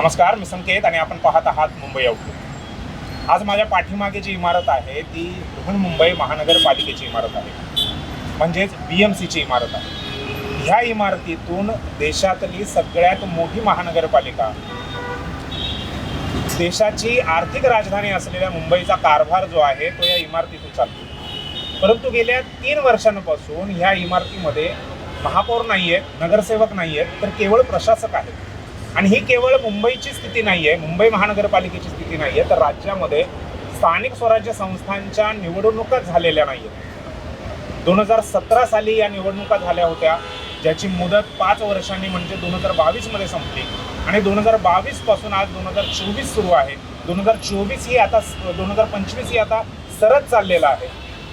नमस्कार मी संकेत आणि आपण पाहत आहात मुंबई आउटलुक आज माझ्या पाठीमागे जी इमारत आहे ती बृहन्मुंबई महानगरपालिकेची इमारत आहे. म्हणजेच बी एम सीची इमारत आहे. ह्या इमारतीतून देशातली सगळ्यात मोठी महानगरपालिका देशाची आर्थिक राजधानी असलेल्या मुंबईचा कारभार जो आहे तो या इमारतीतून चालतो. परंतु गेल्या तीन वर्षांपासून ह्या इमारतीमध्ये महापौर नाही आहेत नगरसेवक नाही आहेत तर केवळ प्रशासक आहेत. आणि ही केवळ मुंबईची स्थिती नाही आहे मुंबई महानगरपालिकेची स्थिती नाही आहे तर राज्यामध्ये स्थानिक स्वराज्य संस्थांच्या निवडणुका झालेल्या नाही आहेत दोन हजार सतरा साली या निवडणुका झाल्या होत्या ज्याची मुदत पाच वर्षांनी म्हणजे दोन हजार बावीसमध्ये संपली. आणि दोन हजार बावीसपासून आज दोन हजार चोवीस सुरू आहे. दोन हजार चोवीस ही आता दोन हजार पंचवीस ही आता सरत चाललेला आहे.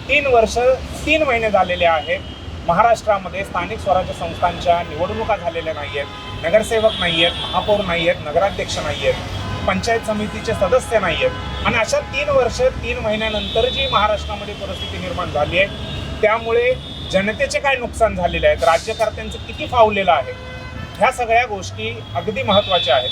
तीन वर्ष तीन महिने झालेले आहेत. महाराष्ट्रामध्ये स्थानिक स्वराज्य संस्थांच्या निवडणुका झालेल्या नाही आहेत नगरसेवक नाही आहेत महापौर नाही आहेत नगराध्यक्ष नाही आहेत पंचायत समितीचे सदस्य नाही आहेत आणि अशा तीन वर्ष तीन महिन्यानंतर जी महाराष्ट्रामध्ये परिस्थिती निर्माण झाली आहे त्यामुळे जनतेचे काय नुकसान झालेले आहेत राज्यकर्त्यांचं किती फावलेलं आहे? ह्या सगळ्या गोष्टी अगदी महत्त्वाच्या आहेत.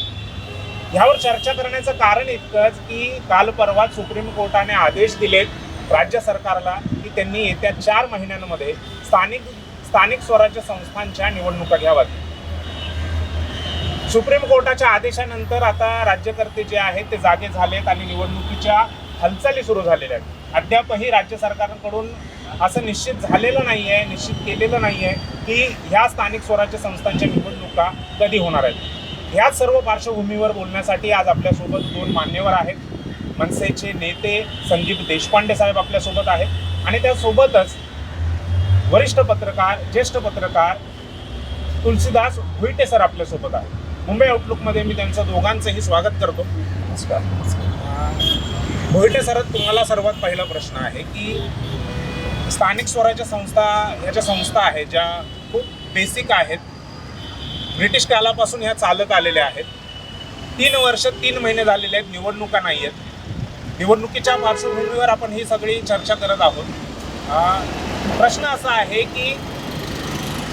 ह्यावर चर्चा करण्याचं कारण इतकंच की काल परवा सुप्रीम कोर्टाने आदेश दिलेत राज्य सरकारला की त्यांनी येत्या चार महिन्यांमध्ये स्थानिक स्थानिक स्वराज्य संस्थांच्या निवडणुका घ्याव्यात. सुप्रीम कोर्टाच्या आदेशानंतर आता राज्यकर्ते जे आहेत ते जागे झालेत आणि निवडणुकीच्या हालचाली सुरू झालेल्या आहेत. अद्यापही राज्य सरकारकडून असं निश्चित झालेलं नाही आहे निश्चित केलेलं नाही आहे की ह्या स्थानिक स्वराज्य संस्थांच्या निवडणुका कधी होणार आहेत. ह्याच सर्व पार्श्वभूमीवर बोलण्यासाठी आज आपल्यासोबत दोन मान्यवर आहेत. मनसेचे नेते संदीप देशपांडे साहेब आपल्यासोबत आहेत. आणि त्यासोबतच वरिष्ठ पत्रकार ज्येष्ठ पत्रकार तुलसीदास भुईटे सर आपल्यासोबत आहेत. मुंबई आउटलुकमध्ये मी त्यांचं दोघांचंही स्वागत करतो. नमस्कार. भोईटे सर तुम्हाला सर्वात पहिला प्रश्न आहे की स्थानिक स्वराज्य संस्था ह्या ज्या संस्था आहेत ज्या खूप बेसिक आहेत ब्रिटिश कालापासून ह्या चालत आलेल्या आहेत तीन वर्ष तीन महिने झालेले आहेत निवडणुका नाही आहेत निवडणुकीच्या पार्श्वभूमीवर आपण ही सगळी चर्चा करत आहोत. प्रश्न असा आहे की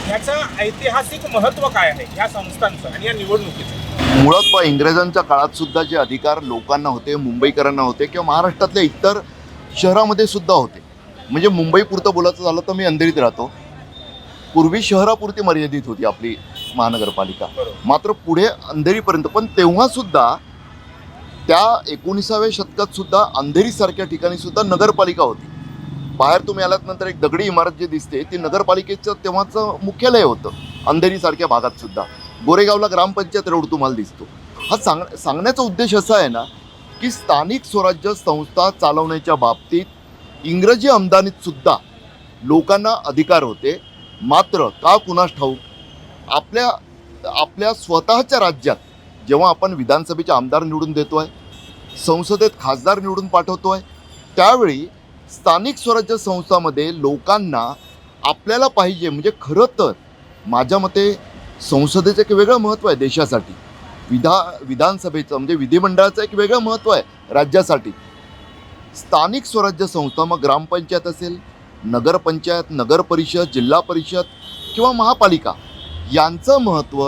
ह्याचं ऐतिहासिक महत्त्व काय आहे ह्या संस्थांचं आणि या निवडणुकीचं? मुळात इंग्रजांच्या काळात सुद्धा जे अधिकार लोकांना होते मुंबईकरांना होते किंवा महाराष्ट्रातल्या इतर शहरामध्ये सुद्धा होते. म्हणजे मुंबईपुरतं बोलायचं झालं तर मी अंधेरीत राहतो. पूर्वी शहरापुरती मर्यादित होती आपली महानगरपालिका. मात्र पुढे अंधेरीपर्यंत पण तेव्हा सुद्धा त्या एकोणीसाव्या शतकात सुद्धा अंधेरीसारख्या ठिकाणी सुद्धा नगरपालिका होती. बाहेर तुम्ही आलात नंतर एक दगडी इमारत जी दिसते ती नगरपालिकेचं तेव्हाचं मुख्यालय होतं अंधेरीसारख्या भागात सुद्धा. गोरेगावला ग्रामपंचायत रोड तुम्हाला दिसतो. हा सांग सांगण्याचा उद्देश असा आहे ना की स्थानिक स्वराज्य संस्था चालवण्याच्या बाबतीत इंग्रजी आमदानीतसुद्धा लोकांना अधिकार होते. मात्र का कुणास ठाऊक? आपल्या आपल्या स्वतःच्या राज्यात जेव्हा आपण विधानसभेचे आमदार निवडून देतो आहे संसदेत खासदार निवडून पाठवतो आहे त्यावेळी स्थानिक स्वराज्य संस्थामध्ये लोकांना आपल्याला पाहिजे म्हणजे खरं तर माझ्या मते संसदेचं एक वेगळं महत्त्व आहे देशासाठी. विधा विधानसभेचं म्हणजे विधिमंडळाचं एक वेगळं महत्त्व आहे राज्यासाठी. स्थानिक स्वराज्य संस्था मग ग्रामपंचायत असेल नगरपंचायत नगरपरिषद जिल्हा परिषद किंवा महापालिका यांचं महत्त्व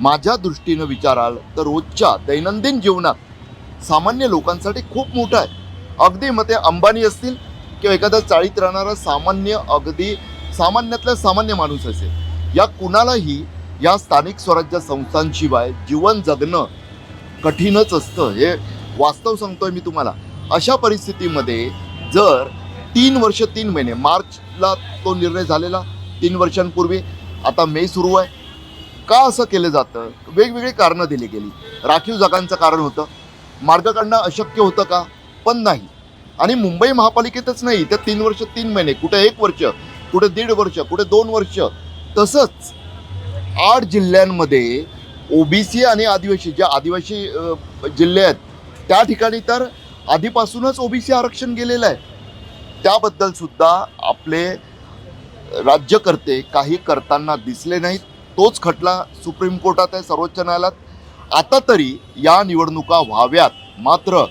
माझ्या दृष्टीनं विचाराल तर रोजच्या दैनंदिन जीवनात सामान्य लोकांसाठी खूप मोठं आहे. अगदी मग ते अंबानी असतील किंवा एखादा चाळीत राहणारा सामान्य अगदी सामान्यातला सामान्य माणूस असेल. या कुणालाही या स्थानिक स्वराज्य संस्थांशिवाय जीवन जगणं कठीणच असतं हे वास्तव सांगतोय मी तुम्हाला. अशा परिस्थितीमध्ये जर तीन वर्ष तीन महिने मार्चला तो निर्णय झालेला तीन वर्षांपूर्वी आता मे सुरू आहे. का असं केलं जातं? वेगवेगळी कारणं दिली गेली. राखीव जागांचं कारण होतं. मार्ग काढणं अशक्य होतं का? पण नाही. आणि मुंबई महापालिकेतच नाही. त्या तीन वर्ष तीन महिने कुठे एक वर्ष कुठे दीड वर्ष कुठे दोन वर्ष. तसंच आठ जिल्ह्यांमध्ये ओबीसी आणि आदिवासी ज्या आदिवासी जिल्हे आहेत त्या ठिकाणी तर आधीपासूनच ओबीसी आरक्षण गेलेलं आहे. त्याबद्दल सुद्धा आपले राज्यकर्ते काही करताना दिसले नाहीत. तोच खटला सुप्रीम कोर्टात आहे सर्वोच्च न्यायालयात. आता तरी या निवडणुका व्हाव्यात. मात्र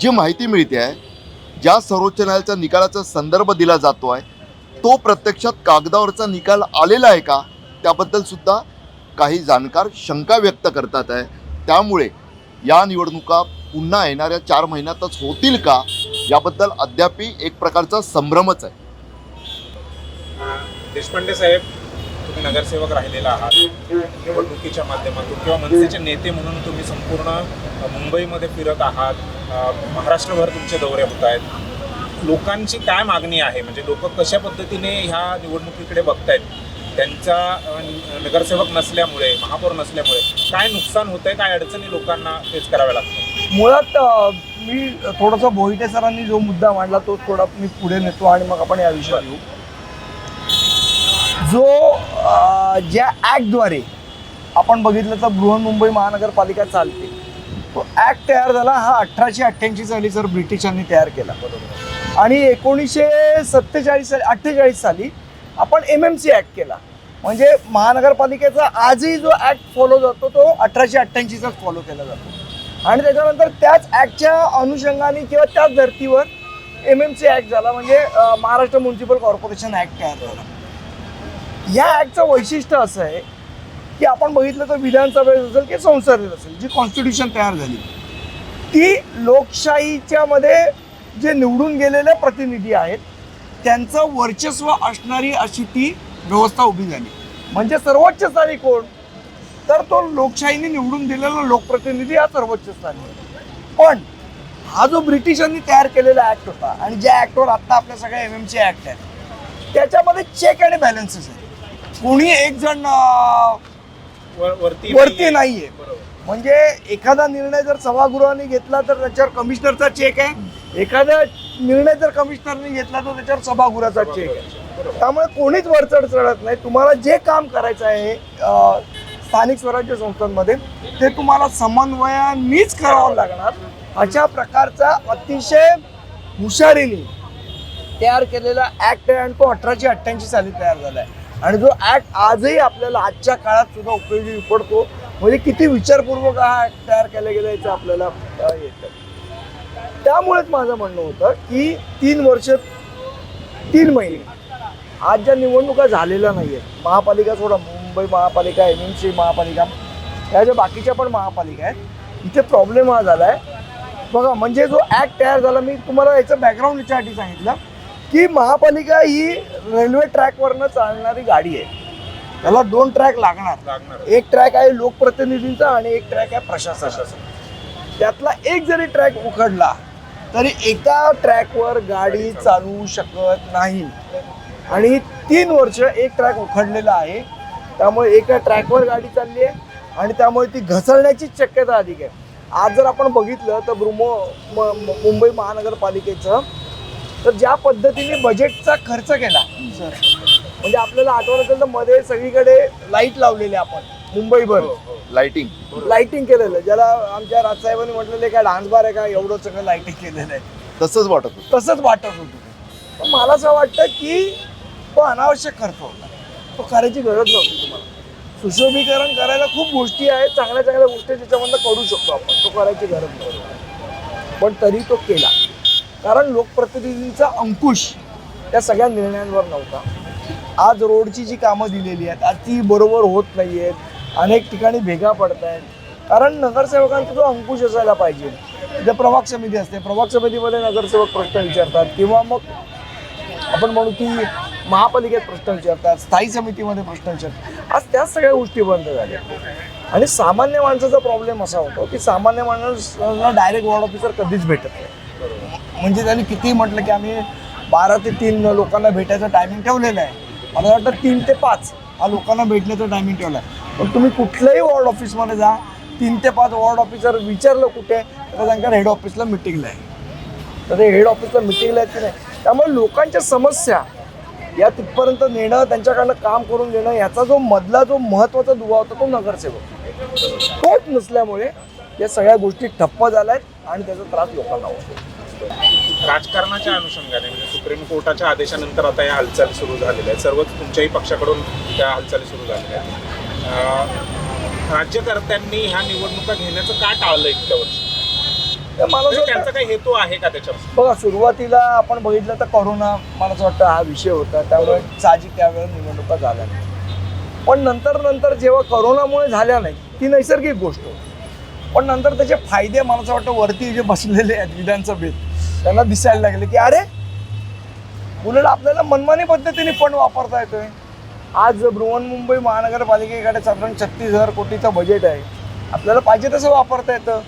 जी माहिती मिळते आहे ज्या सर्वोच्च न्यायालयाच्या निकालाचा संदर्भ दिला जातो आहे तो प्रत्यक्षात कागदावरचा निकाल आलेला आहे का? त्याबद्दल सुद्धा काही जाणकार शंका व्यक्त करतात आहे. त्यामुळे या निवडणुका पुन्हा येणाऱ्या चार महिन्यातच होतील का? याबद्दल अद्यापही एक प्रकारचा संभ्रमच आहे. देशपांडे साहेब तुम्ही नगरसेवक राहिलेला आहात निवडणुकीच्या माध्यमातून किंवा मनसेचे नेते म्हणून तुम्ही संपूर्ण मुंबईमध्ये फिरत आहात महाराष्ट्रभर तुमचे दौरे होत आहेत. लोकांची काय मागणी आहे? म्हणजे लोक कशा पद्धतीने ह्या निवडणुकीकडे बघतायत? त्यांचा नगरसेवक नसल्यामुळे महापौर नसल्यामुळे काय नुकसान होतंय? काय अडचणी लोकांना फेस कराव्या लागतात? मुळात मी थोडासा मोहिते सरांनी जो मुद्दा मांडला तो थोडा मी पुढे नेतो आणि मग आपण या विषयावर येऊ. जो ज्या ॲक्टद्वारे आपण बघितलं तर बृहन्मुंबई महानगरपालिका चालते. तो ॲक्ट तयार झाला हा अठराशे अठ्ठ्याऐंशी साली सर ब्रिटिशांनी तयार केला. आणि एकोणीसशे सत्तेचाळीस साली अठ्ठेचाळीस साली आपण एम एम सी ॲक्ट केला. म्हणजे महानगरपालिकेचा आजही जो ॲक्ट फॉलो जातो तो अठराशे अठ्ठ्याऐंशीचाच फॉलो केला जातो. आणि त्याच्यानंतर त्याच ॲक्टच्या अनुषंगाने किंवा त्याच धर्तीवर एम एम सी ॲक्ट झाला. म्हणजे महाराष्ट्र म्युन्सिपल कॉर्पोरेशन ॲक्ट तयार झाला. या ॲक्टचं वैशिष्ट्य असं आहे की आपण बघितलं तर विधानसभेत असेल की संसदेत असेल जी कॉन्स्टिट्यूशन तयार झाली. ती लोकशाहीच्या मध्ये जे निवडून गेलेले प्रतिनिधी आहेत त्यांचं वर्चस्व असणारी अशी ती व्यवस्था उभी झाली. म्हणजे सर्वोच्च स्थानी कोण? तर तो लोकशाहीने निवडून दिलेला लोकप्रतिनिधी हा सर्वोच्च स्थानी. पण हा जो ब्रिटिशांनी तयार केलेला ॲक्ट होता आणि ज्या ॲक्टवर आत्ता आपल्या सगळ्या एम एम सी ॲक्ट आहेत त्याच्यामध्ये चेक आणि बॅलन्सेस आहे कोणी एक जण वरती वरती नाहीये. म्हणजे एखादा निर्णय जर सभागृहाने घेतला तर त्याच्यावर कमिशनरचा चेक आहे. एखादा निर्णय जर कमिशनरने घेतला तर त्याच्यावर सभागृहाचा चेक आहे. त्यामुळे कोणीच वरचढ चढत नाही. तुम्हाला जे काम करायचं आहे स्थानिक स्वराज्य संस्थांमध्ये ते तुम्हाला समन्वयानेच करावं लागणार. अशा प्रकारचा अतिशय हुशारीने तयार केलेला ऍक्ट आहे आणि तो अठराशे अठ्ठ्याऐंशी साली तयार झाला आहे आणि जो ऍक्ट आजही आपल्याला आजच्या काळात सुद्धा उपयोगी पडतो म्हणजे किती विचारपूर्वक हा ऍक्ट तयार केला गेला याचं आपल्याला येतं त्यामुळेच माझं म्हणणं होतं की तीन वर्ष तीन महिने आज ज्या निवडणुका झालेल्या नाही आहेत महापालिका सोडा मुंबई महापालिका एम एम सी महापालिका या ज्या बाकीच्या पण महापालिका आहेत इथे प्रॉब्लेम हा झाला आहे बघा म्हणजे जो ॲक्ट तयार झाला मी तुम्हाला याचं बॅकग्राऊंड याच्यासाठी सांगितलं. की महापालिका ही रेल्वे ट्रॅकवरनं चालणारी गाडी आहे. त्याला दोन ट्रॅक लागणार. एक ट्रॅक आहे लोकप्रतिनिधींचा आणि एक ट्रॅक आहे प्रशासनाचा. त्यातला एक जरी ट्रॅक उखडला तरी एका ट्रॅकवर गाडी चालवू शकत नाही. आणि तीन वर्ष एक ट्रॅक उखडलेला आहे. त्यामुळे एका ट्रॅकवर गाडी चालली आहे आणि त्यामुळे ती घसरण्याची शक्यता अधिक आहे. आज जर आपण बघितलं तर ब्रुमो मुंबई महानगरपालिकेचं तर ज्या पद्धतीने बजेटचा खर्च केला म्हणजे आपल्याला आठवण असेल तर मध्ये सगळीकडे लाइट लावलेले आपण मुंबईभर. हो, हो. लाइटिंग लाइटिंग केलेलं. ज्याला आमच्या राजसाहेबांनी म्हटलेलं काय डान्स बार आहे का? एवढं सगळं लाइटिंग केलेलं आहे. तसंच वाटत होतं. तसंच वाटत होतं. पण मला असं वाटतं की तो अनावश्यक खर्च होता. तो करायची गरज नव्हती तुम्हाला. सुशोभीकरण करायला खूप गोष्टी आहेत. चांगल्या चांगल्या गोष्टी त्याच्यामधनं करू शकतो आपण. तो करायची गरज नव्हती. पण तरी तो केला. कारण लोकप्रतिनिधींचा अंकुश त्या सगळ्या निर्णयांवर नव्हता. आज रोडची जी कामं दिलेली आहेत आज ती बरोबर होत नाही आहेत अनेक ठिकाणी भेगा पडत आहेत कारण नगरसेवकांचा जो अंकुश असायला पाहिजे तिथे प्रभाग समिती असते प्रभाग समितीमध्ये नगरसेवक प्रश्न विचारतात किंवा मग आपण म्हणू की महापालिकेत प्रश्न विचारतात स्थायी समितीमध्ये प्रश्न विचारतात. आज त्याच सगळ्या गोष्टी बंद झाल्या. आणि सामान्य माणसाचा प्रॉब्लेम असा होतो की सामान्य माणसांना डायरेक्ट वॉर्ड ऑफिसर कधीच भेटत नाही. म्हणजे त्यांनी किती म्हटलं की आम्ही बारा ते तीन लोकांना भेटायचं टायमिंग ठेवलेलं आहे. मला वाटतं तीन ते पाच हा लोकांना भेटण्याचं टायमिंग ठेवलं आहे. पण तुम्ही कुठल्याही वॉर्ड ऑफिसमध्ये जा तीन ते पाच वॉर्ड ऑफिसर विचारलं कुठे तर त्यांच्या हेड ऑफिसला मिटिंगला आहे. तर ते हेड ऑफिसला मिटिंगला आहेत की नाही? त्यामुळे लोकांच्या समस्या या तिथपर्यंत नेणं त्यांच्याकडनं काम करून देणं याचा जो मधला जो महत्त्वाचा दुवा होता तो नगरसेवक. तोच नसल्यामुळे या सगळ्या गोष्टी ठप्प झाल्या आहेत आणि त्याचा त्रास लोकांना होतो. राजकारणाच्या अनुषंगाने म्हणजे सुप्रीम कोर्टाच्या आदेशानंतर आता या हालचाली सुरू झालेल्या आहेत. सर्वच तुमच्याही पक्षाकडून त्या हालचाली सुरू झालेल्या आहेत. राज्यकर्त्यांनी ह्या निवडणुका घेण्याचं का टाळलं इतक्या वर्ष? मला म्हणजे त्यांचा काही हेतू आहे का त्याच्यावर? बघा सुरुवातीला आपण बघितलं तर करोना मला असं वाटतं हा विषय होता. त्यामुळे साहजिक त्यावेळेला निवडणुका झाल्या नाही पण नंतर नंतर जेव्हा करोनामुळे झाल्या नाही ती नैसर्गिक गोष्ट होती. पण नंतर त्याचे फायदे मला असं वाटतं वरती जे बसलेले आहेत विधानसभेत त्यांना दिसायला लागले की अरे उलट आपल्याला मनमानी पद्धतीने फंड वापरता येतोय. आज बृहन्मुंबई महानगरपालिकेकडे साधारण छत्तीस हजार कोटीचं बजेट आहे. आपल्याला पाहिजे तसं वापरता येतं.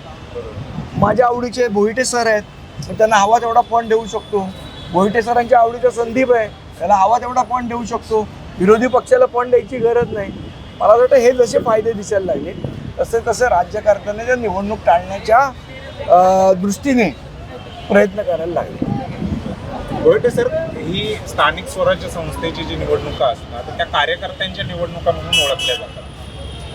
माझ्या आवडीचे भोईटे सर आहेत. मी त्यांना हवा तेवढा फंड देऊ शकतो. भोईटे सरांच्या आवडीचा संदीप आहे. त्याला हवा तेवढा फंड देऊ शकतो. विरोधी पक्षाला फंड द्यायची गरज नाही. मला वाटतं हे जसे फायदे दिसायला लागले तसे तसे राज्यकर्त्यांनी त्या निवडणूक टाळण्याच्या दृष्टीने प्रयत्न करायला लागले. गोयटे सर ही स्थानिक स्वराज्य संस्थेची जी निवडणुका असतात तर त्या कार्यकर्त्यांच्या निवडणुका म्हणून ओळखल्या जातात.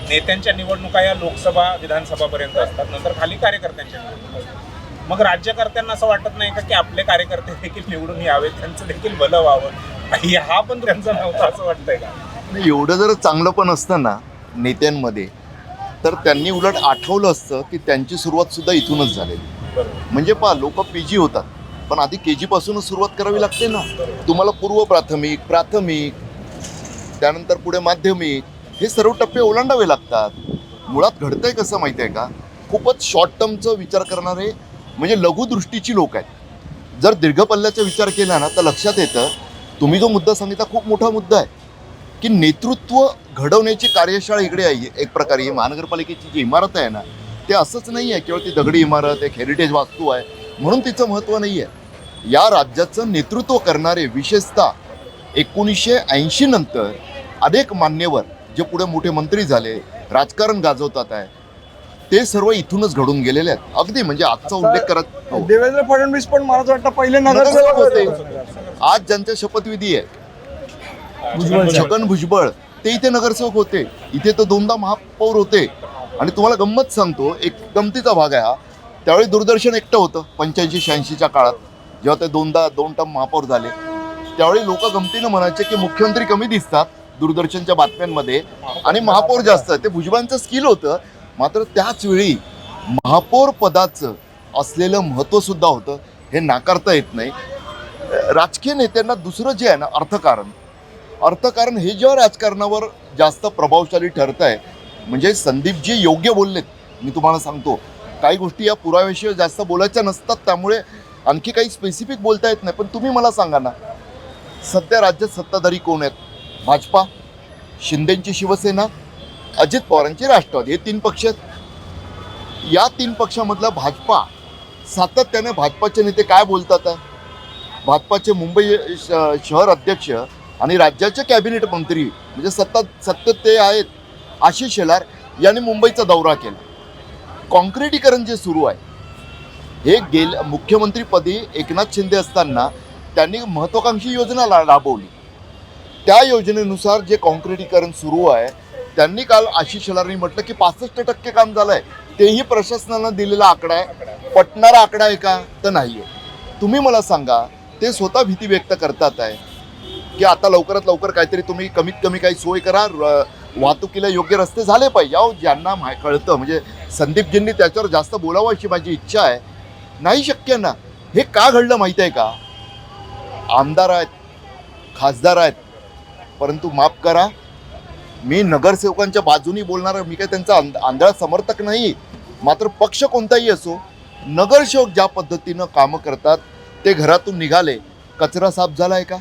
नेत्यांच्या निवडणुका या लोकसभा विधानसभापर्यंत असतात. नंतर खाली कार्यकर्त्यांच्या निवडणुका असतात. मग राज्यकर्त्यांना असं वाटत नाही का की आपले कार्यकर्ते देखील निवडून यावेत? त्यांचं देखील भलं व्हावं? हे हा पण त्यांचा नव्हता असं वाटतंय का? एवढं जर चांगलं पण असतं ना नेत्यांमध्ये तर त्यांनी उलट आठवलं असतं की त्यांची सुरुवात सुद्धा इथूनच झालेली. म्हणजे पहा लोक पी जी होतात पण आधी के जी पासूनच सुरुवात करावी लागते ना. तुम्हाला पूर्व प्राथमिक प्राथमिक त्यानंतर पुढे माध्यमिक हे सर्व टप्पे ओलांडावे लागतात. मुळात घडतंय कसं माहिती आहे का? खूपच शॉर्ट टर्मचा विचार करणारे म्हणजे लघुदृष्टीची लोक आहेत. जर दीर्घ पल्ल्याचा विचार केला ना तर लक्षात येतं तुम्ही जो मुद्दा सांगितला खूप मोठा मुद्दा आहे. की नेतृत्व घडवण्याची कार्यशाळा इकडे आहे एक प्रकारे. महानगरपालिकेची जी इमारत आहे ना ते असंच नाही आहे केवळ ती दगडी इमारत एक हेरिटेज वास्तू आहे म्हणून तिचं महत्त्व नाही आहे. या राज्याचं नेतृत्व करणारे विशेषतः एकोणीसशे ऐंशी नंतर अनेक मान्यवर जे पुढे मोठे मंत्री झाले राजकारण गाजवतात आहे ते सर्व इथूनच घडून गेलेले आहेत. अगदी म्हणजे आजचा उल्लेख करत हो. देवेंद्र फडणवीस पण मला वाटतं पहिले नगरसेवक होते. आज ज्यांच्या शपथविधी आहे. छगन भुजबळ ते इथे नगरसेवक होते. इथे तर दोनदा महापौर होते. आणि तुम्हाला गंमत सांगतो एक गमतीचा भाग आहे हा. त्यावेळी दूरदर्शन एकटं होतं पंच्याऐंशी शहाऐंशीच्या काळात. जेव्हा ते दोनदा दोन टम महापौर झाले. त्यावेळी लोक गमतीनं म्हणायचे की मुख्यमंत्री कमी दिसतात दूरदर्शनच्या बातम्यांमध्ये. आणि महापौर जास्त ते भुजबळांचं स्किल होतं. मात्र त्याच वेळी महापौर पदाचं असलेलं महत्त्व सुद्धा होतं. हे नाकारता येत नाही. राजकीय नेत्यांना दुसरं जे आहे ना अर्थकारण. अर्थकारण हे जेव्हा राजकारणावर जास्त प्रभावशाली ठरत आहे म्हणजे संदीपजी योग्य बोललेत. मी तुम्हाला सांगतो काही गोष्टी या पुराव्याशिवाय जास्त बोलायच्या नसतात त्यामुळे आणखी काही स्पेसिफिक बोलता येत नाही. पण तुम्ही मला सांगा ना सध्या राज्यात सत्ताधारी कोण आहेत? भाजपा शिंदेची शिवसेना अजित पवारांची राष्ट्रवादी हे तीन पक्ष आहेत. या तीन पक्षामधला भाजपा सातत्याने भाजपाचे नेते काय बोलतात आहे भाजपाचे मुंबई श- शहर अध्यक्ष आणि राज्याचे कॅबिनेट मंत्री म्हणजे सत्ता सत्तेत ते आहेत. आशिष शेलार यांनी मुंबईचा दौरा केला. कॉन्क्रिटीकरण जे सुरू आहे हे गेल मुख्यमंत्रीपदी एकनाथ शिंदे असताना त्यांनी महत्त्वाकांक्षी योजना ला राबवली. त्या योजनेनुसार जे कॉन्क्रिटीकरण सुरू आहे त्यांनी काल आशिष शेलारनी म्हटलं की पासष्ट टक्के काम झालं आहे तेही प्रशासनानं दिलेला आकडा आहे. पटणारा आकडा आहे का? तर नाही आहे तुम्ही मला सांगा ते स्वतः भीती व्यक्त करतात आहे की आता लवकरात लवकर काहीतरी तुम्ही कमीत कमी काही सोय करा र- वाहतुकीला योग्य रस्ते झाले पाहिजे. अहो ज्यांना माय कळतं म्हणजे संदीपजींनी त्याच्यावर जास्त बोलावं अशी माझी इच्छा आहे. नाही शक्य ना. हे का घडलं माहीत आहे का? आमदार आहेत खासदार आहेत परंतु माफ करा. मी नगरसेवकांच्या बाजूनी बोलणारा मी काय त्यांचा आंध आंधळा समर्थक नाही. मात्र पक्ष कोणताही असो नगरसेवक ज्या पद्धतीनं कामं करतात ते घरातून निघाले. कचरा साफ झाला आहे का?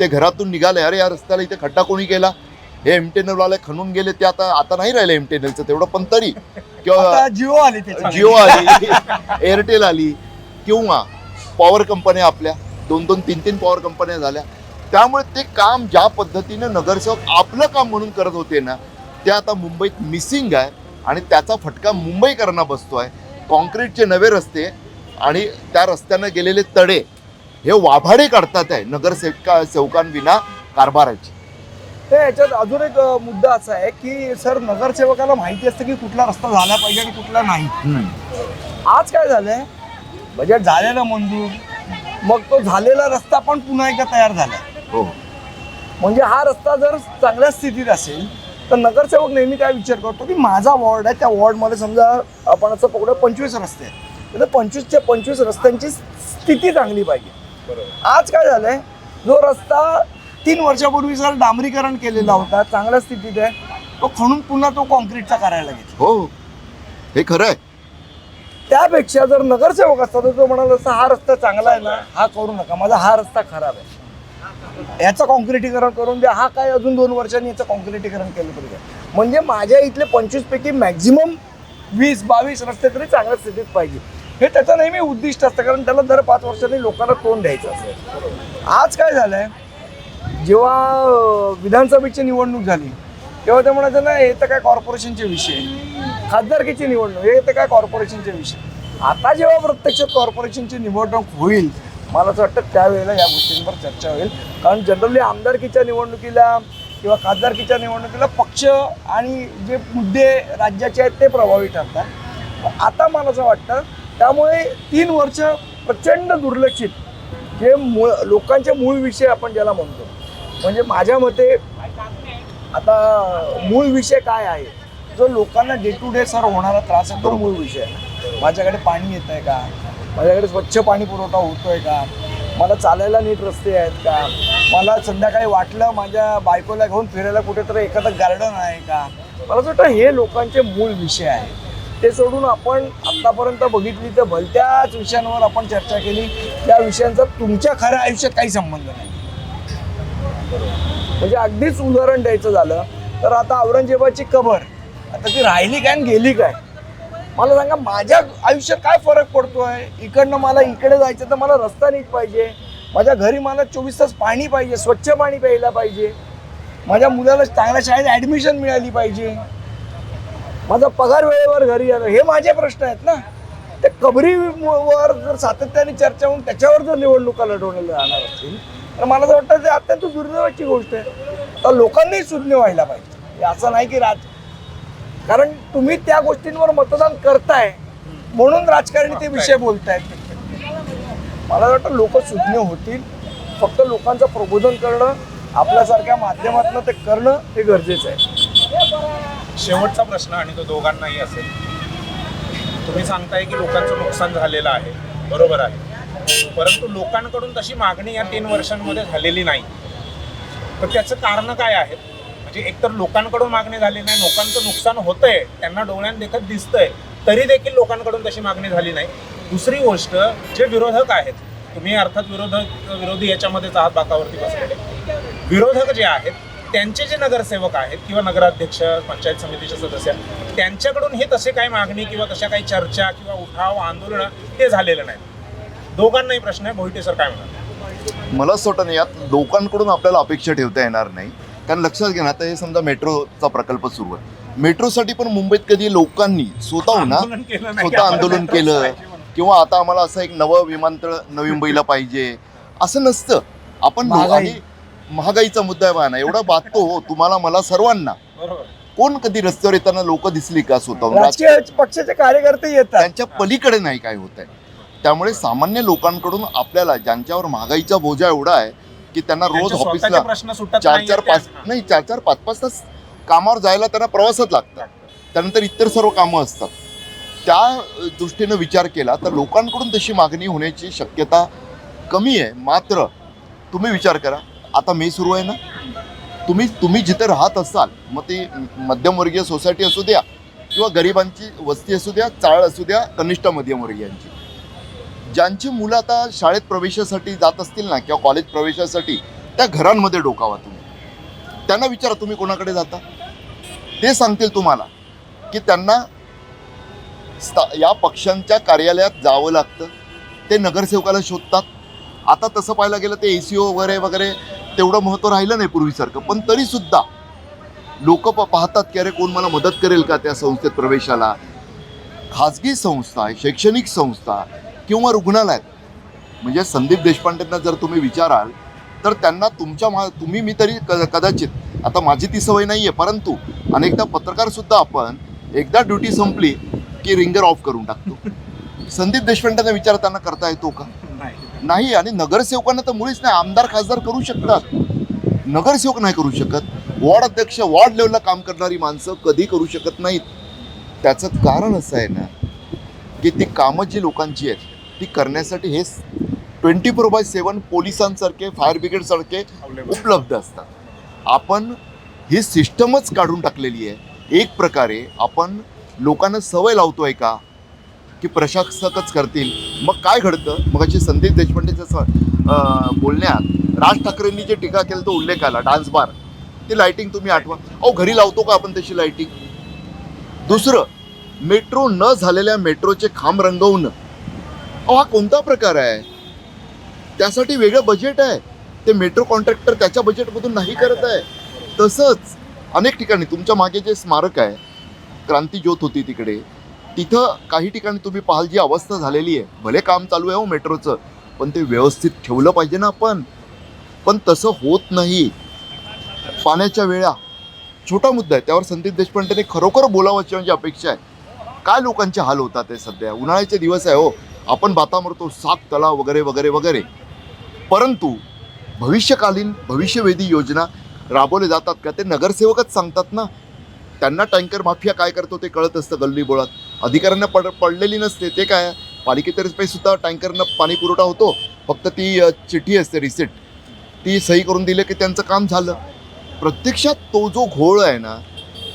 ते घरातून निघाले. अरे या रस्त्याला इथे खड्डा कोणी केला? हे एमटेनलवाले खणून गेले ते आता आता नाही राहिलं एमटेनलचं तेवढं पण तरी किंवा जिओ आली जिओ आली. एअरटेल आली किंवा पॉवर कंपन्या आपल्या दोन दोन तीन तीन पॉवर कंपन्या झाल्या. त्यामुळे ते काम ज्या पद्धतीनं नगरसेवक आपलं काम म्हणून करत होते ना ते आता मुंबईत मिसिंग आहे आणि त्याचा फटका मुंबईकरांना बसतो आहे. कॉन्क्रीटचे नवे रस्ते आणि त्या रस्त्यानं गेलेले तडे हे वाभाडे काढतात आहे नगरसेवका सेवकांविना कारभाराची. ते याच्यात अजून एक मुद्दा असा आहे की सर नगरसेवकाला माहिती असतं की कुठला रस्ता झाला पाहिजे आणि कुठला नाही. आज काय झालंय? बजेट झालेलं मंजूर मग तो झालेला रस्ता पण पुन्हा एकदा तयार झालाय. हो. म्हणजे हा रस्ता जर चांगल्या स्थितीत असेल तर नगरसेवक नेहमी काय विचार करतो की माझा वॉर्ड आहे त्या वॉर्डमध्ये समजा आपण असं पकडूया पंचवीस रस्ते आहेत. तर पंचवीसच्या पंचवीस रस्त्यांची स्थिती चांगली पाहिजे. आज काय झालंय? जो रस्ता तीन वर्षापूर्वी सर डांबरीकरण केलेला होता चांगल्या स्थितीत आहे. तो खणून पुन्हा तो कॉन्क्रीटचा करायला घेतला हो हे. खरं आहे. त्यापेक्षा जर नगरसेवक असता तर तो म्हणाला असता हा रस्ता चांगला आहे ना हा करू नका. माझा हा रस्ता खराब आहे. याचं कॉन्क्रिटीकरण करून द्या. हा काय अजून दोन वर्षांनी याचं कॉन्क्रिटीकरण केलं पाहिजे म्हणजे माझ्या इथले पंचवीस पैकी मॅक्झिमम वीस बावीस रस्ते तरी चांगल्या स्थितीत पाहिजे. हे त्याचं नेहमी उद्दिष्ट असतं कारण त्याला दर पाच वर्षांनी लोकांना तोंड द्यायचं असतं. आज काय झालंय? जेव्हा विधानसभेची निवडणूक झाली तेव्हा ते म्हणायचं ना हे तर काय कॉर्पोरेशनचे विषय खासदारकीची निवडणूक हे तर काय कॉर्पोरेशनचे विषय आता जेव्हा प्रत्यक्षात कॉर्पोरेशनची निवडणूक होईल मला असं वाटतं त्यावेळेला या गोष्टींवर चर्चा होईल. कारण जनरली आमदारकीच्या निवडणुकीला किंवा खासदारकीच्या निवडणुकीला पक्ष आणि जे मुद्दे राज्याचे आहेत ते प्रभावी ठरतात. आता मला असं वाटतं त्यामुळे तीन वर्ष प्रचंड दुर्लक्षित जे मूळ लोकांचे मूळ विषय आपण ज्याला म्हणतो. म्हणजे माझ्या मते आता मूळ विषय काय आहे? जो लोकांना डे टू डे सर होणारा त्रास आहे तो मूळ विषय आहे. माझ्याकडे पाणी येत आहे का? माझ्याकडे स्वच्छ पाणी पुरवठा होतोय का? मला चालायला नीट रस्ते आहेत का? मला संध्याकाळी वाटलं माझ्या बायकोला घेऊन फिरायला कुठेतरी एखादं गार्डन आहे का? मला असं वाटतं हे लोकांचे मूळ विषय आहे. ते सोडून आपण आत्तापर्यंत बघितली तर भलत्याच विषयांवर आपण चर्चा केली. त्या विषयांचा तुमच्या खऱ्या आयुष्यात काही संबंध नाही. म्हणजे अगदीच उदाहरण द्यायचं झालं तर आता औरंगजेबाची कबर आता ती राहिली काय आणि गेली काय? मला सांगा माझ्या आयुष्यात काय फरक पडतोय? इकडनं मला इकडे जायचं तर मला रस्ता नीट पाहिजे. माझ्या घरी मला चोवीस तास पाणी पाहिजे स्वच्छ पाणी प्यायला पाहिजे. माझ्या मुलाला चांगल्या शाळेत ॲडमिशन मिळाली पाहिजे. माझा पगार वेळेवर घरी आलं. हे माझे प्रश्न आहेत ना. त्या कबरीवर जर सातत्याने चर्चा होऊन त्याच्यावर जर निवडणुका लढवण्याला जाणार असतील तर मला असं वाटतं ते अत्यंत दुर्दैवाची गोष्ट आहे. तर लोकांनी सुज्ञ व्हायला पाहिजे. असं नाही की राज कारण तुम्ही त्या गोष्टींवर मतदान करताय म्हणून राजकारणी ते विषय बोलतायत. मला वाटतं लोक सुज्ञ होतील. फक्त लोकांचं प्रबोधन करणं आपल्यासारख्या माध्यमातून ते करणं हे गरजेचं आहे. शेवटचा प्रश्न आणि तो दोघांनाही असेल. तुम्ही सांगताय की लोकांचं नुकसान झालेलं आहे. बरोबर आहे. परंतु लोकांकडून तशी मागणी या तीन वर्षांमध्ये झालेली नाही. तर त्याचं कारण काय आहे? म्हणजे एकतर लोकांकडून मागणी झाली नाही लोकांचं नुकसान होतंय त्यांना डोळ्यां देखत दिसतंय तरी देखील लोकांकडून तशी मागणी झाली नाही. दुसरी गोष्ट जे विरोधक आहेत तुम्ही अर्थात विरोधक विरोधी याच्यामध्येच आहात बाकावरती बसलेले. विरोधक जे आहेत त्यांचे जे नगरसेवक आहेत किंवा नगराध्यक्ष पंचायत समितीचे सदस्य त्यांच्याकडून हे तसे काही मागणी किंवा तशा काही चर्चा किंवा उठाव आंदोलनं हे झालेलं नाही. दोघांनाही प्रश्न आहे. मोहिते सर काय म्हणतात? मला असं वाटतं ना यात लोकांकडून आपल्याला अपेक्षा ठेवता येणार नाही. कारण लक्षात घ्या ना आता हे समजा मेट्रोचा प्रकल्प सुरू आहे. मेट्रोसाठी पण मुंबईत कधी लोकांनी स्वतःहून ना आंदोलन केलं नाही. की स्वतः आंदोलन केलं. किंवा आता आम्हाला असं एक नवं विमानतळ नवी मुंबईला पाहिजे. असं नसतं. आपण महागाईचा मुद्दा आहे ना एवढा बाधतो हो तुम्हाला मला सर्वांना. कोण कधी रस्त्यावर येताना लोक दिसली का राजकीय पक्षाचे कार्यकर्ते येतात. त्यांच्या पलीकडे नाही काय होत आहे. त्यामुळे सामान्य लोकांकडून आपल्याला ज्यांच्यावर महागाईचा बोजा एवढा आहे की त्यांना रोज ऑफिसला चार चार पाच नाही चार चार पाच पाच तास कामावर जायला त्यांना प्रवासात लागतात. त्यानंतर इतर सर्व कामं असतात. त्या दृष्टीनं विचार केला तर लोकांकडून तशी मागणी होण्याची शक्यता कमी आहे. मात्र तुम्ही विचार करा आता मे सुरू आहे ना? तुम्ही तुम्ही जिथे राहत असाल मग ती मध्यमवर्गीय सोसायटी असू द्या किंवा गरिबांची वस्ती असू द्या चाळ असू द्या कनिष्ठ मध्यमवर्गीयांची. ज्यांची मुलं आता शाळेत प्रवेशासाठी जात असतील ना किंवा कॉलेज प्रवेशासाठी त्या घरांमध्ये डोकावा तुम्ही. त्यांना विचारा तुम्ही कोणाकडे जाता? ते सांगतील तुम्हाला की त्यांना या पक्षांच्या कार्यालयात जावं लागतं. ते नगरसेवकाला शोधतात. आता तसं पाहायला गेलं ते ए सी ओ वगैरे वगैरे तेवढं महत्त्व राहिलं नाही पूर्वीसारखं. पण तरीसुद्धा लोक पाहतात की अरे कोण मला मदत करेल का त्या संस्थेत प्रवेशाला? खाजगी संस्था शैक्षणिक संस्था. किंवा रुग्णालयात. म्हणजे संदीप देशपांडेंना जर तुम्ही विचाराल तर त्यांना तुमच्या मा तुम्ही मी तरी क कदाचित आता माझी ती सवय नाही आहे परंतु अनेकदा पत्रकारसुद्धा आपण एकदा ड्युटी संपली की रिंगर ऑफ करून टाकतो. संदीप देशपांडेंना त्यांना करता येतो का? नाही नाही आणि नगरसेवकांना तर मुळीच नाही आमदार खासदार करू शकतात. नगरसेवक नाही करू शकत. वॉर्ड अध्यक्ष वॉर्ड लेवलला काम करणारी माणसं कधी करू शकत नाहीत. त्याचं कारण असं आहे ना की ती कामं जी लोकांची आहेत ती करण्यासाठी हे ट्वेंटी फोर बाय सेवन पोलिसांसारखे फायर ब्रिगेडसारखे. उपलब्ध असतात. आपण ही सिस्टमच काढून टाकलेली आहे. एक प्रकारे आपण लोकांना सवय लावतोय का? की प्रशासकच करतील. मग काय घडतं? मग अशी संदीप देशपांडेच्या स- अं, बोलण्यात राज ठाकरेंनी जे टीका केला तो उल्लेख आला डान्स बार. ती लाइटिंग तुम्ही आठवा. अहो घरी लावतो का आपण तशी लाइटिंग दुसरं मेट्रो न झालेल्या मेट्रोचे खांब रंगवणं. अहो हा कोणता प्रकार आहे? त्यासाठी वेगळं बजेट आहे. ते मेट्रो कॉन्ट्रॅक्टर त्याच्या बजेटमधून नाही करत आहे. तसंच अनेक ठिकाणी तुमच्या मागे जे स्मारक आहे क्रांतीज्योत होती तिकडे तिथं काही ठिकाणी तुम्ही पाहाल जी अवस्था झालेली आहे. भले काम चालू आहे हो मेट्रोचं पण ते व्यवस्थित ठेवलं पाहिजे ना आपण. पण तसं होत नाही. पाण्याच्या वेळा छोटा मुद्दा आहे त्यावर संदीप देशपांडेने खरोखर बोलावं माझी म्हणजे अपेक्षा आहे. काय लोकांचे हाल होतात आहे सध्या? उन्हाळ्याचे दिवस आहे हो. आपण बाता मारतो सात तलाव वगैरे वगैरे वगैरे. परंतु भविष्यकालीन भविष्यवेधी योजना राबवल्या जातात का? ते नगरसेवकच सांगतात ना. त्यांना टँकर माफिया काय करतो ते कळत असतं गल्ली बोळात. अधिकाऱ्यांना पड पडलेली नसते. ते काय? पालिकेतर्फे सुद्धा टँकरनं पाणी पुरवठा होतो. फक्त ती चिठ्ठी असते रिसिट ती सही करून दिलं की त्यांचं काम झालं. प्रत्यक्षात तो जो घोळ आहे ना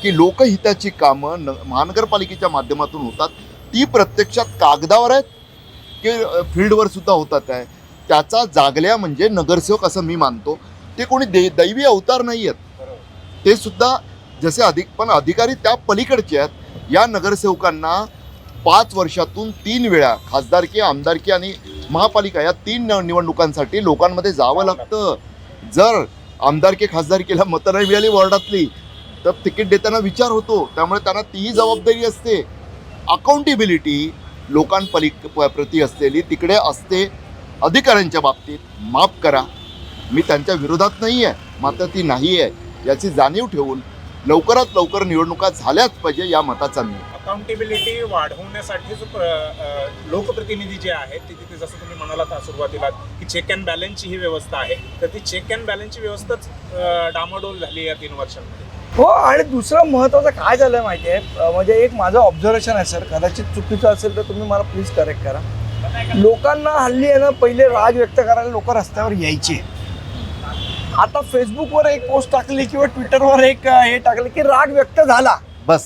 की लोकहिताची कामं न महानगरपालिकेच्या माध्यमातून होतात ती प्रत्यक्षात कागदावर आहेत. की फील्डवर सुद्धा होतात आहे त्याचा जागल्या म्हणजे नगरसेवक असं मी मानतो. ते कोणी दे दैवी अवतार नाही आहेत ते सुद्धा जसे अधिक पण अधिकारी त्या पलीकडचे आहेत. या नगरसेवकांना पाच वर्षातून तीन वेळा खासदारकी आमदारकी आणि महापालिका या तीन निवडणुकांसाठी लोकांमध्ये जावं लागतं. जर आमदारकी खासदारकीला मतं नाही मिळाली वॉर्डातली तर तिकीट देताना विचार होतो. त्यामुळे त्यांना तीही जबाबदारी असते. अकाउंटेबिलिटी लोकांपली प्रती असलेली तिकडे असते अधिकाऱ्यांच्या बाबतीत माफ करा. मी त्यांच्या विरोधात नाही आहे मात्र ती नाही आहे याची जाणीव ठेवून लवकरात लवकर निवडणुका झाल्याच पाहिजे या मताचा मी. अकाउंटेबिलिटी वाढवण्यासाठी जो प्र- लोकप्रतिनिधी जे आहेत ते तिथे जसं तुम्ही म्हणालात सुरुवातीला की चेक अँड बॅलन्सची ही व्यवस्था आहे. तर ती चेक अँड बॅलन्सची व्यवस्थाच डामाडोल झाली या तीन वर्षांमध्ये. हो आणि दुसरं महत्त्वाचं काय झालं माहिती आहे म्हणजे एक माझं ऑब्झर्वेशन आहे सर कदाचित चुकीचं असेल तर तुम्ही मला प्लीज करेक्ट करा. लोकांना हल्ली आहे ना पहिले राग व्यक्त करायला लोक रस्त्यावर यायचे. आता फेसबुकवर एक पोस्ट टाकली किंवा ट्विटरवर एक हे टाकलं की राग व्यक्त झाला. बस.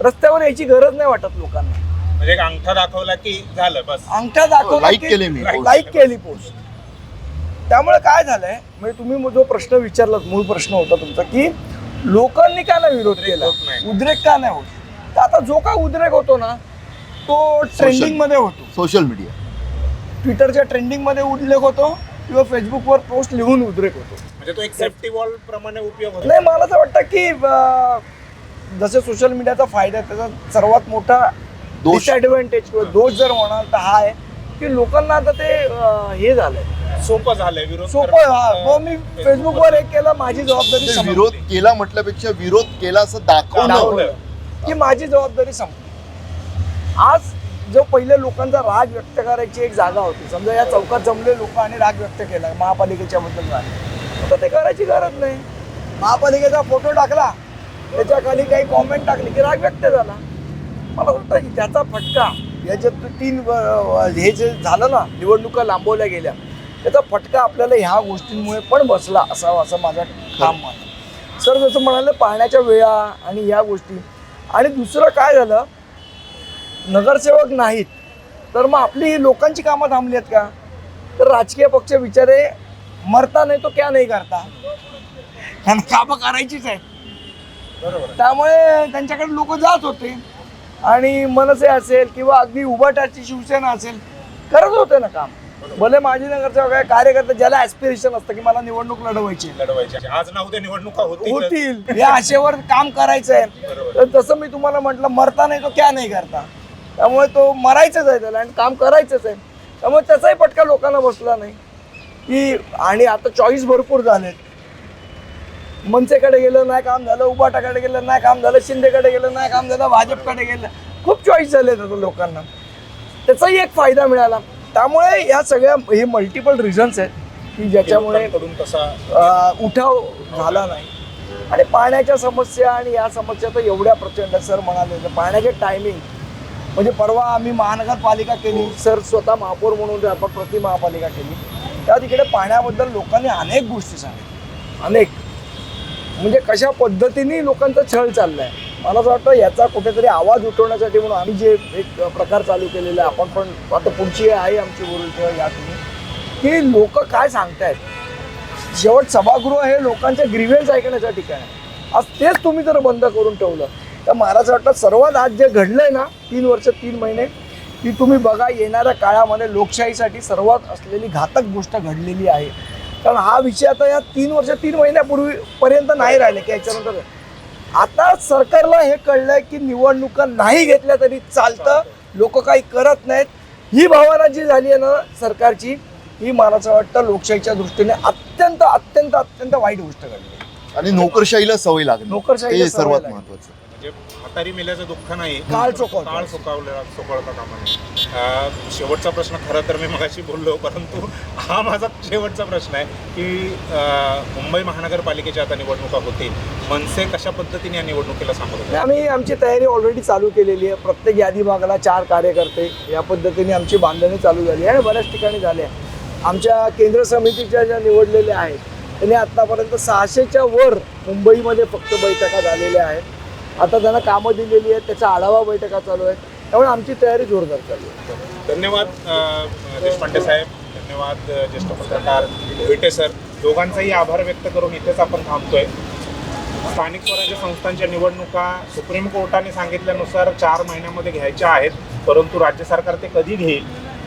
रस्त्यावर यायची गरज नाही वाटत लोकांना. म्हणजे एक अंगठा दाखवला की झालं बस. अंगठा दाखवला लाईक की- केले मी. लाईक केली. पोस्ट त्यामुळे काय झालंय? म्हणजे तुम्ही जो प्रश्न विचारला मूळ प्रश्न होता तुमचा की लोकांनी का नाही विरोध उद्रेक केला. उद्रेक का नाही होत? तर आता जो काय उद्रेक होतो ना तो ट्रेंडिंगमध्ये होतो. सोशल मीडिया ट्विटरच्या ट्रेंडिंगमध्ये उल्लेख होतो किंवा फेसबुकवर पोस्ट लिहून उद्रेक होतो. म्हणजे तो एक सेफ्टी वॉल प्रमाणे उपयोग होतो. नाही मला तर वाटतं की जसे सोशल मीडियाचा फायदा आहे त्याचा सर्वात मोठा. डिसएडव्हान्टेज किंवा दोष जर म्हणाल तर हा आहे की लोकांना आता ते हे झालंय. सोपं झालंय विरोध सोपं. हा. मग मी फेसबुकवर एक केलं माझी जबाबदारी ते संपली. विरोध केला म्हटल्यापेक्षा विरोध केला असं दाखवलं. की माझी जबाबदारी संपली. आज जो पहिले लोकांचा राग व्यक्त करायची एक जागा होती समजा या चौकात जमले लोक आणि राग व्यक्त केला महापालिकेच्या बद्दल राग. आता ते करायची गरज नाही. महापालिकेचा फोटो टाकला त्याच्याखाली काही कॉमेंट टाकली की राग व्यक्त झाला. मला वाटतं की त्याचा फटका याच्यात तीन हे जे झालं ना निवडणुका लांबवल्या गेल्या त्याचा फटका आपल्याला ह्या गोष्टींमुळे पण बसला असावा असं माझं मत. आहे. सर जसं म्हणाले पाहण्याच्या वेळा आणि या गोष्टी. आणि दुसरं काय झालं? नगरसेवक नाहीत. तर मग आपली ही लोकांची कामं थांबली आहेत का? तर राजकीय पक्ष विचारे मरता नाही तो क्या नाही करता? त्यांना कामं करायचीच आहे बरोबर. आहे. त्यामुळे त्यांच्याकडे लोक जात होते. आणि मनसे असेल किंवा अगदी उभाटाची शिवसेना असेल करत होते ना काम. भले माजी आहे कार्यकर्ते ज्याला ऍस्पिरेशन असतं की मला निवडणूक लढवायची. लढवायचे आज ना उद्या निवडणुका होतील. होतील. या आशेवर काम करायचं आहे तर तसं मी तुम्हाला म्हटलं मरता नाही तो क्या नाही करता. त्यामुळे तो मरायचंच आहे त्याला आणि काम करायचंच आहे. त्यामुळे त्याचाही फटका लोकांना बसला नाही. की आणि आता चॉईस भरपूर झालेत. मनसेकडे गेलं नाही काम झालं. उबाटाकडे गेलं नाही काम झालं. शिंदेकडे गेलं नाही काम झालं. भाजपकडे गेलं. खूप चॉईस झालेत आता लोकांना. त्याचाही एक फायदा मिळाला. त्यामुळे या सगळ्या हे मल्टिपल रिझन्स आहेत की ज्याच्यामुळे उठाव झाला नाही. आणि पाण्याच्या समस्या आणि या समस्या तर एवढ्या प्रचंड. सर म्हणाले पाण्याचे टायमिंग म्हणजे परवा आम्ही महानगरपालिका केली. सर स्वतः महापौर म्हणून व्यापक प्रति महापालिका केली. त्या तिकडे पाण्याबद्दल लोकांनी अनेक गोष्टी सांगितल्या. अनेक. म्हणजे कशा पद्धतीने लोकांचा छळ चाललाय? मला असं वाटतं याचा कुठेतरी आवाज उठवण्यासाठी म्हणून आम्ही जे एक प्रकार चालू केलेला आहे आपण पण आता पुढची आहे आमची बोलू किंवा या तुम्ही. की लोक काय सांगतायत? शेवट सभागृह हे लोकांच्या ग्रीवेन्स ऐकण्याचं ठिकाण आहे. आज तेच तुम्ही जर बंद करून ठेवलं तर मला असं वाटतं सर्वात आज जे घडलं आहे ना तीन वर्ष तीन महिने ती तुम्ही बघा येणाऱ्या काळामध्ये लोकशाहीसाठी सर्वात असलेली घातक गोष्ट घडलेली आहे. कारण हा विषय आता या तीन वर्ष तीन महिन्यापूर्वी पर्यंत नाही राहिले की याच्यानंतर आता सरकारला हे कळलंय की निवडणुका नाही घेतल्या तरी चालतं. लोक काही करत नाहीत. ही भावना जी झाली आहे ना सरकारची ही मला असं वाटतं लोकशाहीच्या दृष्टीने अत्यंत अत्यंत अत्यंत वाईट गोष्ट घडली. आणि नोकरशाहीला सवय लागली. सवय सर्वात. महत्वाचं म्हणजे म्हातारी मेल्याचं दुःख नाही. काळ चोखवतो. काळ चोकावलेला चोकावता कामा नये अं, शेवटचा प्रश्न खरं तर मी मगाशी बोललो परंतु हा माझा शेवटचा प्रश्न आहे की अं, मुंबई महानगरपालिकेच्या आता निवडणुका होतील. मनसे कशा पद्धतीने या निवडणुकीला सामोरं जाईल? आम्ही आमची तयारी ऑलरेडी चालू केलेली आहे. प्रत्येक यादी भागाला चार कार्यकर्ते या पद्धतीने आमची बांधणी चालू झाली आहे आणि बऱ्याच ठिकाणी झाली आहे. आमच्या केंद्र समितीच्या ज्या निवडलेल्या आहेत त्यांनी आत्तापर्यंत सहाशेच्या वर मुंबईमध्ये फक्त बैठका झालेल्या आहेत. आता त्यांना कामं दिलेली आहेत त्याचा आढावा बैठका चालू आहेत त्यामुळे आमची तयारी जोरदार चालू आहे. धन्यवाद देशपांडे साहेब. धन्यवाद ज्येष्ठ पत्रकार भेटे सर. दोघांचाही आभार व्यक्त करून इथेच आपण थांबतोय. स्थानिक स्वराज्य संस्थांच्या निवडणुका सुप्रीम कोर्टाने सांगितल्यानुसार चार महिन्यामध्ये घ्यायच्या आहेत परंतु राज्य सरकार ते कधी घेईल?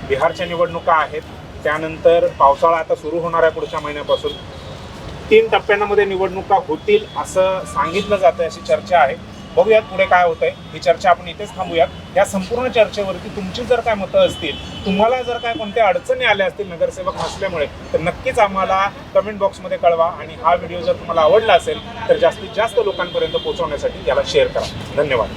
बिहारच्या निवडणुका आहेत त्यानंतर पावसाळा आता सुरू होणार आहे पुढच्या महिन्यापासून. तीन टप्प्यांमध्ये निवडणुका होतील असं सांगितलं जातं अशी चर्चा आहे. बघूयात पुढे काय होतंय. ही चर्चा आपण इथेच थांबूयात. या संपूर्ण चर्चेवरती तुमची जर काय मतं असतील तुम्हाला जर काय कोणत्या अडचणी आल्या असतील नगरसेवक नसल्यामुळे तर नक्कीच आम्हाला कमेंट बॉक्समध्ये कळवा आणि हा व्हिडिओ जर तुम्हाला आवडला असेल तर जास्तीत जास्त लोकांपर्यंत पोहोचवण्यासाठी त्याला शेअर करा. धन्यवाद.